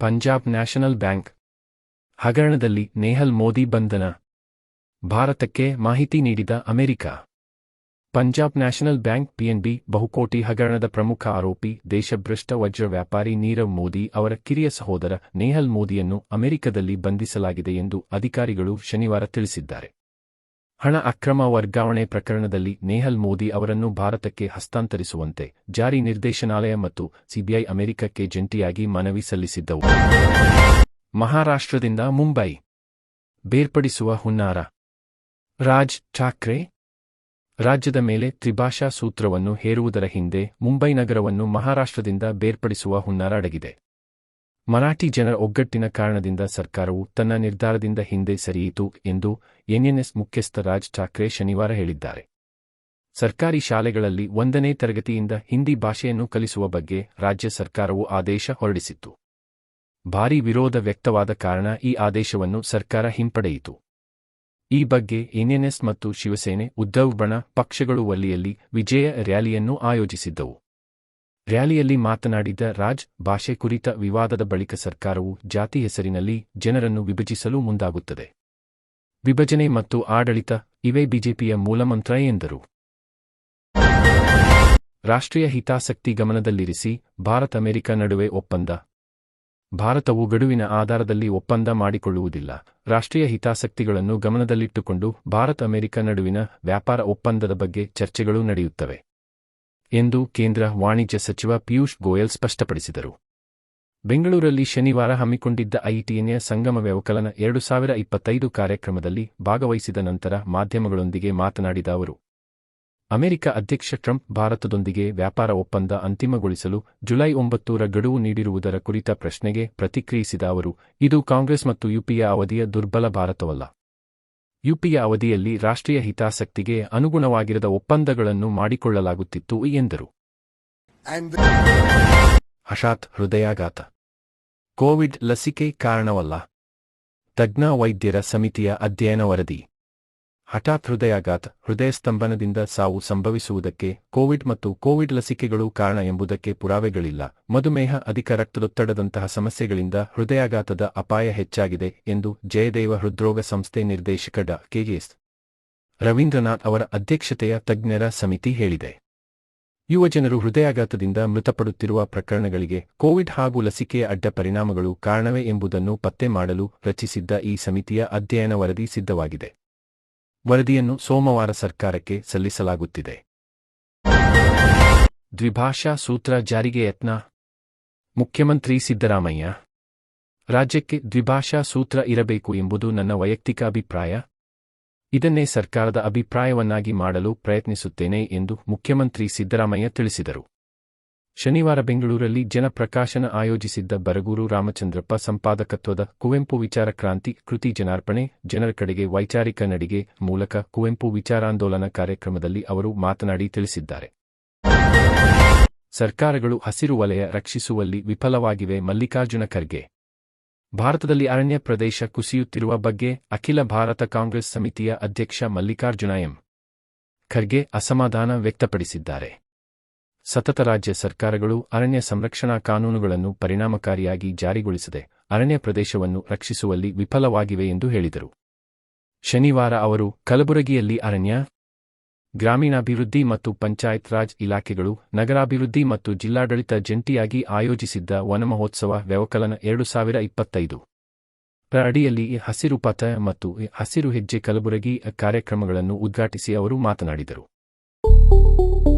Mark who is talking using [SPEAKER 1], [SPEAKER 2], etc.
[SPEAKER 1] Punjab national bank. ಹಗರಣದಲ್ಲಿ ನೇಹಲ್ ಮೋದಿ ಬಂಧನ. ಭಾರತಕ್ಕೆ ಮಾಹಿತಿ ನೀಡಿದ America. Punjab national bank PNB ಬಹುಕೋಟಿ ಹಗರಣದ ಪ್ರಮುಖ ಆರೋಪಿ, ದೇಶಭ್ರಷ್ಟ ವಜ್ರ ವ್ಯಾಪಾರಿ ನೀರವ್ ಮೋದಿ ಅವರ ಕಿರಿಯ ಸಹೋದರ ನೇಹಲ್ ಮೋದಿಯನ್ನು ಅಮೆರಿಕದಲ್ಲಿ ಬಂಧಿಸಲಾಗಿದೆ ಎಂದು ಅಧಿಕಾರಿಗಳು ಶನಿವಾರ ತಿಳಿಸಿದ್ದಾರೆ. ಹಣ ಅಕ್ರಮ ವರ್ಗಾವಣೆ ಪ್ರಕರಣದಲ್ಲಿ ನೇಹಲ್ ಮೋದಿ ಅವರನ್ನು ಭಾರತಕ್ಕೆ ಹಸ್ತಾಂತರಿಸುವಂತೆ ಜಾರಿ ನಿರ್ದೇಶನಾಲಯ ಮತ್ತು ಸಿಬಿಐ ಅಮೆರಿಕಕ್ಕೆ ಜಂಟಿಯಾಗಿ ಮನವಿ ಸಲ್ಲಿಸಿದ್ದವು. ಮಹಾರಾಷ್ಟ್ರದಿಂದ ಮುಂಬೈ. ಬೇರ್ಪಡಿಸುವ ಹುನ್ನಾರ. ರಾಜ್ ಠಾಕ್ರೆ. ರಾಜ್ಯದ ಮೇಲೆ ತ್ರಿಭಾಷಾ ಸೂತ್ರವನ್ನು ಹೇರುವುದರ ಹಿಂದೆ ಮುಂಬೈ ನಗರವನ್ನು ಮಹಾರಾಷ್ಟ್ರದಿಂದ ಬೇರ್ಪಡಿಸುವ ಹುನ್ನಾರ ಅಡಗಿದೆ. ಮರಾಠಿ ಜನರ ಒಗ್ಗಟ್ಟಿನ ಕಾರಣದಿಂದ ಸರ್ಕಾರವು ತನ್ನ ನಿರ್ಧಾರದಿಂದ ಹಿಂದೆ ಸರಿಯಿತು ಎಂದು ಎನ್ಎನ್ಎಸ್ ಮುಖ್ಯಸ್ಥ ರಾಜ್ ಠಾಕ್ರೆ ಶನಿವಾರ ಹೇಳಿದ್ದಾರೆ. ಸರ್ಕಾರಿ ಶಾಲೆಗಳಲ್ಲಿ ಒಂದನೇ ತರಗತಿಯಿಂದ ಹಿಂದಿ ಭಾಷೆಯನ್ನು ಕಲಿಸುವ ಬಗ್ಗೆ ರಾಜ್ಯ ಸರ್ಕಾರವು ಆದೇಶ ಹೊರಡಿಸಿತ್ತು. ಭಾರೀ ವಿರೋಧ ವ್ಯಕ್ತವಾದ ಕಾರಣ ಈ ಆದೇಶವನ್ನು ಸರ್ಕಾರ ಹಿಂಪಡೆಯಿತು. ಈ ಬಗ್ಗೆ ಎನ್ಎನ್ಎಸ್ ಮತ್ತು ಶಿವಸೇನೆ ಉದ್ದವ್ ಬಣ ಪಕ್ಷಗಳು ವಲ್ಲಿಯಲ್ಲಿ ವಿಜಯ ರ್ಯಾಲಿಯನ್ನು ಆಯೋಜಿಸಿದ್ದವು. ರ್ಯಾಲಿಯಲ್ಲಿ ಮಾತನಾಡಿದ ರಾಜ್, ಭಾಷೆ ಕುರಿತ ವಿವಾದದ ಬಳಿಕ ಸರ್ಕಾರವು ಜಾತಿ ಹೆಸರಿನಲ್ಲಿ ಜನರನ್ನು ವಿಭಜಿಸಲು ಮುಂದಾಗುತ್ತದೆ. ವಿಭಜನೆ ಮತ್ತು ಆಡಳಿತ ಇವೇ ಬಿಜೆಪಿಯ ಮೂಲಮಂತ್ರ ಎಂದರು. ರಾಷ್ಟ್ರೀಯ ಹಿತಾಸಕ್ತಿ ಗಮನದಲ್ಲಿರಿಸಿ ಭಾರತ ಅಮೆರಿಕ ನಡುವೆ ಒಪ್ಪಂದ. ಭಾರತವು ಗಡುವಿನ ಆಧಾರದಲ್ಲಿ ಒಪ್ಪಂದ ಮಾಡಿಕೊಳ್ಳುವುದಿಲ್ಲ. ರಾಷ್ಟ್ರೀಯ ಹಿತಾಸಕ್ತಿಗಳನ್ನು ಗಮನದಲ್ಲಿಟ್ಟುಕೊಂಡು ಭಾರತ ಅಮೆರಿಕ ನಡುವಿನ ವ್ಯಾಪಾರ ಒಪ್ಪಂದದ ಬಗ್ಗೆ ಚರ್ಚೆಗಳು ನಡೆಯುತ್ತವೆ. ಎಂದು ಕೇಂದ್ರ ವಾಣಿಜ್ಯ ಸಚಿವ ಪಿಯೂಷ್ ಗೋಯಲ್ ಸ್ಪಷ್ಟಪಡಿಸಿದರು. ಬೆಂಗಳೂರಲ್ಲಿ ಶನಿವಾರ ಹಮ್ಮಿಕೊಂಡಿದ್ದ ಐಟಿಎನ್ಎ ಸಂಗಮ ವ್ಯವಕಲನ ಎರಡು ಸಾವಿರ ಇಪ್ಪತ್ತೈದು ಕಾರ್ಯಕ್ರಮದಲ್ಲಿ ಭಾಗವಹಿಸಿದ ನಂತರ ಮಾಧ್ಯಮಗಳೊಂದಿಗೆ ಮಾತನಾಡಿದ ಅವರು, ಅಮೆರಿಕ ಅಧ್ಯಕ್ಷ ಟ್ರಂಪ್ ಭಾರತದೊಂದಿಗೆ ವ್ಯಾಪಾರ ಒಪ್ಪಂದ ಅಂತಿಮಗೊಳಿಸಲು ಜುಲೈ ಒಂಬತ್ತೂರ ಗಡುವು ನೀಡಿರುವುದರ ಕುರಿತ ಪ್ರಶ್ನೆಗೆ ಪ್ರತಿಕ್ರಿಯಿಸಿದ ಅವರು, ಇದು ಕಾಂಗ್ರೆಸ್ ಮತ್ತು ಯುಪಿಯ ಅವಧಿಯ ದುರ್ಬಲ ಭಾರತವಲ್ಲ. ಯುಪಿಯ ಅವಧಿಯಲ್ಲಿ ರಾಷ್ಟ್ರೀಯ ಹಿತಾಸಕ್ತಿಗೆ ಅನುಗುಣವಾಗಿರದ ಒಪ್ಪಂದಗಳನ್ನು ಮಾಡಿಕೊಳ್ಳಲಾಗುತ್ತಿತ್ತು ಎಂದರು. ಹಶಾತ್ ಹೃದಯಾಘಾತ. ಕೋವಿಡ್ ಲಸಿಕೆ ಕಾರಣವಲ್ಲ. ತಜ್ಞ ವೈದ್ಯರ ಸಮಿತಿಯ ಅಧ್ಯಯನ ವರದಿ. ಹಠಾತ್ ಹೃದಯಾಘಾತ ಹೃದಯ ಸ್ತಂಭನದಿಂದ ಸಾವು ಸಂಭವಿಸುವುದಕ್ಕೆ ಕೋವಿಡ್ ಮತ್ತು ಕೋವಿಡ್ ಲಸಿಕೆಗಳು ಕಾರಣ ಎಂಬುದಕ್ಕೆ ಪುರಾವೆಗಳಿಲ್ಲ. ಮಧುಮೇಹ ಅಧಿಕ ರಕ್ತದೊತ್ತಡದಂತಹ ಸಮಸ್ಯೆಗಳಿಂದ ಹೃದಯಾಘಾತದ ಅಪಾಯ ಹೆಚ್ಚಾಗಿದೆ ಎಂದು ಜಯದೇವ ಹೃದ್ರೋಗ ಸಂಸ್ಥೆ ನಿರ್ದೇಶಕ ಡಾ. ಕೆಎಸ್. ರವೀಂದ್ರನಾಥ್ ಅವರ ಅಧ್ಯಕ್ಷತೆಯ ತಜ್ಞರ ಸಮಿತಿ ಹೇಳಿದೆ. ಯುವಜನರು ಹೃದಯಾಘಾತದಿಂದ ಮೃತಪಡುತ್ತಿರುವ ಪ್ರಕರಣಗಳಿಗೆ ಕೋವಿಡ್ ಹಾಗೂ ಲಸಿಕೆಯ ಅಡ್ಡ ಪರಿಣಾಮಗಳು ಕಾರಣವೇ ಎಂಬುದನ್ನು ಪತ್ತೆ ಮಾಡಲು ರಚಿಸಿದ್ದ ಈ ಸಮಿತಿಯ ಅಧ್ಯಯನ ವರದಿ ಸಿದ್ಧವಾಗಿದೆ. ವರದಿಯನ್ನು ಸೋಮವಾರ ಸರ್ಕಾರಕ್ಕೆ ಸಲ್ಲಿಸಲಾಗುತ್ತಿದೆ. ದ್ವಿಭಾಷಾ ಸೂತ್ರ ಜಾರಿಗೆ ಯತ್ನ. ಮುಖ್ಯಮಂತ್ರಿ ಸಿದ್ದರಾಮಯ್ಯ. ರಾಜ್ಯಕ್ಕೆ ದ್ವಿಭಾಷಾ ಸೂತ್ರ ಇರಬೇಕು ಎಂಬುದು ನನ್ನ ವೈಯಕ್ತಿಕ ಅಭಿಪ್ರಾಯ. ಇದನ್ನೇ ಸರ್ಕಾರದ ಅಭಿಪ್ರಾಯವನ್ನಾಗಿ ಮಾಡಲು ಪ್ರಯತ್ನಿಸುತ್ತೇನೆ ಎಂದು ಮುಖ್ಯಮಂತ್ರಿ ಸಿದ್ದರಾಮಯ್ಯ ತಿಳಿಸಿದರು. ಶನಿವಾರ ಬೆಂಗಳೂರಲ್ಲಿ ಜನಪ್ರಕಾಶನ ಆಯೋಜಿಸಿದ್ದ ಬರಗೂರು ರಾಮಚಂದ್ರಪ್ಪ ಸಂಪಾದಕತ್ವದ ಕುವೆಂಪು ವಿಚಾರ ಕ್ರಾಂತಿ ಕೃತಿ ಜನಾರ್ಪಣೆ, ಜನರ ಕಡೆಗೆ ವೈಚಾರಿಕ ನಡಿಗೆ ಮೂಲಕ ಕುವೆಂಪು ವಿಚಾರಾಂದೋಲನ ಕಾರ್ಯಕ್ರಮದಲ್ಲಿ ಅವರು ಮಾತನಾಡಿ ತಿಳಿಸಿದ್ದಾರೆ. ಸರ್ಕಾರಗಳು ಹಸಿರು ವಲಯ ರಕ್ಷಿಸುವಲ್ಲಿ ವಿಫಲವಾಗಿವೆ ಮಲ್ಲಿಕಾರ್ಜುನ ಖರ್ಗೆ. ಭಾರತದಲ್ಲಿ ಅರಣ್ಯ ಪ್ರದೇಶ ಕುಸಿಯುತ್ತಿರುವ ಬಗ್ಗೆ ಅಖಿಲ ಭಾರತ ಕಾಂಗ್ರೆಸ್ ಸಮಿತಿಯ ಅಧ್ಯಕ್ಷ ಮಲ್ಲಿಕಾರ್ಜುನ ಎಂ. ಖರ್ಗೆ ಅಸಮಾಧಾನ ವ್ಯಕ್ತಪಡಿಸಿದ್ದಾರೆ. ಸತತ ರಾಜ್ಯ ಸರ್ಕಾರಗಳು ಅರಣ್ಯ ಸಂರಕ್ಷಣಾ ಕಾನೂನುಗಳನ್ನು ಪರಿಣಾಮಕಾರಿಯಾಗಿ ಜಾರಿಗೊಳಿಸದೆ ಅರಣ್ಯ ಪ್ರದೇಶವನ್ನು ರಕ್ಷಿಸುವಲ್ಲಿ ವಿಫಲವಾಗಿವೆ ಎಂದು ಹೇಳಿದರು. ಶನಿವಾರ ಅವರು ಕಲಬುರಗಿಯಲ್ಲಿ ಅರಣ್ಯ, ಗ್ರಾಮೀಣಾಭಿವೃದ್ಧಿ ಮತ್ತು ಪಂಚಾಯತ್ ರಾಜ್ ಇಲಾಖೆಗಳು, ನಗರಾಭಿವೃದ್ಧಿ ಮತ್ತು ಜಿಲ್ಲಾಡಳಿತ ಜಂಟಿಯಾಗಿ ಆಯೋಜಿಸಿದ್ದ ವನಮಹೋತ್ಸವ ವ್ಯವಕಲನ ಎರಡು ಸಾವಿರ ಇಪ್ಪತ್ತೈದು. ಅಡಿಯಲ್ಲಿ ಹಸಿರು ಪಥ ಮತ್ತು ಹಸಿರು ಹೆಜ್ಜೆ ಕಲಬುರಗಿ ಕಾರ್ಯಕ್ರಮಗಳನ್ನು ಉದ್ಘಾಟಿಸಿ ಅವರು ಮಾತನಾಡಿದರು.